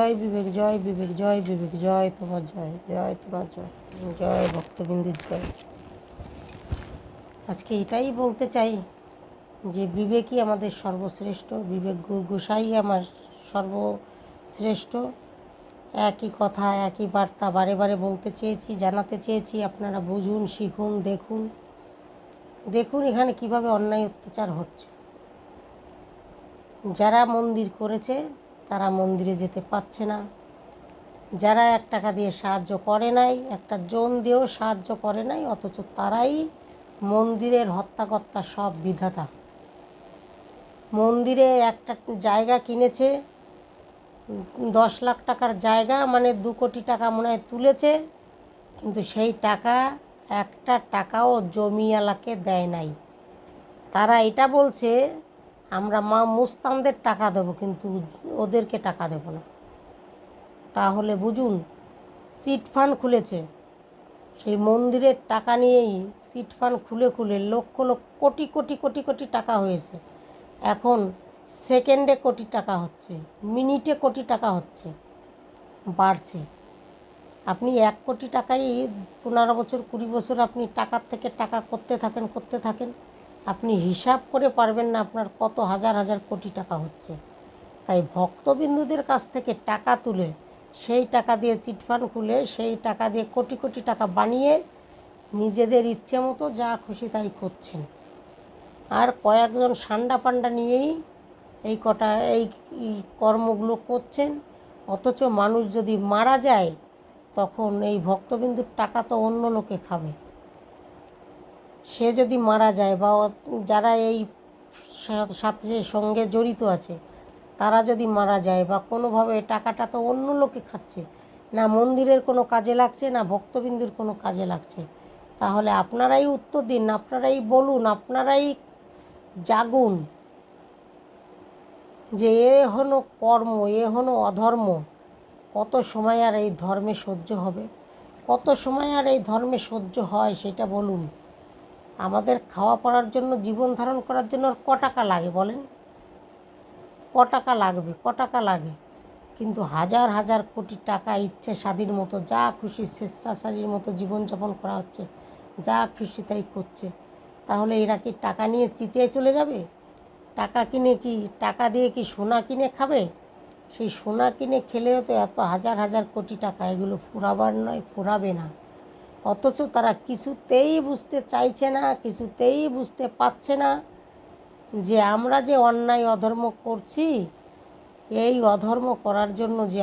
জয় বিবেক জয় বিবেক জয় বিবেক, জয় তোমার জয় জয় তোমার জয় জয় ভক্তবিন্দুর জয়। আজকে এটাই বলতে চাই যে বিবেকই আমাদের সর্বশ্রেষ্ঠ, বিবেক গোসাই আমার সর্বশ্রেষ্ঠ। একই কথা, একই বার্তা বারে বারে বলতে চেয়েছি, জানাতে চেয়েছি, আপনারা বুঝুন, শিখুন, দেখুন। দেখুন এখানে কীভাবে অন্যায় অত্যাচার হচ্ছে। যারা মন্দির করেছে তারা মন্দিরে যেতে পারছে না। যারা এক টাকা দিয়ে সাহায্য করে নাই, একটা জন দিয়েও সাহায্য করে নাই, অথচ তারাই মন্দিরের হত্যাকর্তা সব বিধাতা। মন্দিরে একটা জায়গা কিনেছে, দশ লাখ টাকার জায়গা মানে দু কোটি টাকা মনে হয় তুলেছে, কিন্তু সেই টাকা একটা টাকাও জমিওয়ালাকে দেয় নাই। তারা এটা বলছে আমরা মা মুস্তানদের টাকা দেবো, কিন্তু ওদেরকে টাকা দেব না। তাহলে বুঝুন চিট ফান্ড খুলেছে। সেই মন্দিরের টাকা নিয়েই চিট ফান্ড খুলে খুলে লক্ষ লক্ষ, কোটি কোটি কোটি কোটি টাকা হয়েছে। এখন সেকেন্ডে কোটি টাকা হচ্ছে, মিনিটে কোটি টাকা হচ্ছে, বাড়ছে। আপনি এক কোটি টাকাই পনেরো বছর, কুড়ি বছর আপনি টাকার থেকে টাকা করতে থাকেন করতে থাকেন। আপনি হিসাব করে পারবেন না আপনার কত হাজার হাজার কোটি টাকা হচ্ছে। তাই ভক্তবিন্দুদের কাছ থেকে টাকা তুলে, সেই টাকা দিয়ে চিটফান্ড খুলে, সেই টাকা দিয়ে কোটি কোটি টাকা বানিয়ে নিজেদের ইচ্ছে মতো যা খুশি তাই করছেন। আর কয়েকজন সান্ডা পান্ডা নিয়েই এই কটা এই এই কর্মগুলো করছেন। অথচ মানুষ যদি মারা যায়, তখন এই ভক্তবিন্দুর টাকা তো অন্য লোকে খাবে। সে যদি মারা যায় বা যারা এই সাথে সঙ্গে জড়িত আছে, তারা যদি মারা যায় বা কোনোভাবে টাকাটা তো অন্য লোকে খাচ্ছে, না মন্দিরের কোনো কাজে লাগছে, না ভক্তবিন্দুর কোনো কাজে লাগছে, তাহলে আপনারাই উত্তর দিন, আপনারাই বলুন, আপনারাই জাগুন যে এ হলো কর্ম, এ হলো অধর্ম। কত সময় আর এই ধর্মে সহ্য হবে? কত সময় আর এই ধর্মে সহ্য হয় সেটা বলুন। আমাদের খাওয়া পড়ার জন্য, জীবন ধারণ করার জন্য ক টাকা লাগে বলেন? ক টাকা লাগবে, ক টাকা লাগে? কিন্তু হাজার হাজার কোটি টাকা ইচ্ছে স্বাধীন মতো, যা খুশি স্বেচ্ছাচারীর মতো জীবনযাপন করা হচ্ছে, যা খুশি তাই করছে, তাহলে এরা কি টাকা নিয়ে চিতে চলে যাবে? টাকা কিনে কি, টাকা দিয়ে কি সোনা কিনে খাবে? সেই সোনা কিনে খেলেও তো এত হাজার হাজার কোটি টাকা এগুলো ফুরাবার নয়, ফুরাবে না। অথচ তারা কিছুতেই বুঝতে চাইছে না, কিছুতেই বুঝতে পারছে না যে আমরা যে অন্যায় অধর্ম করছি, এই অধর্ম করার জন্য যে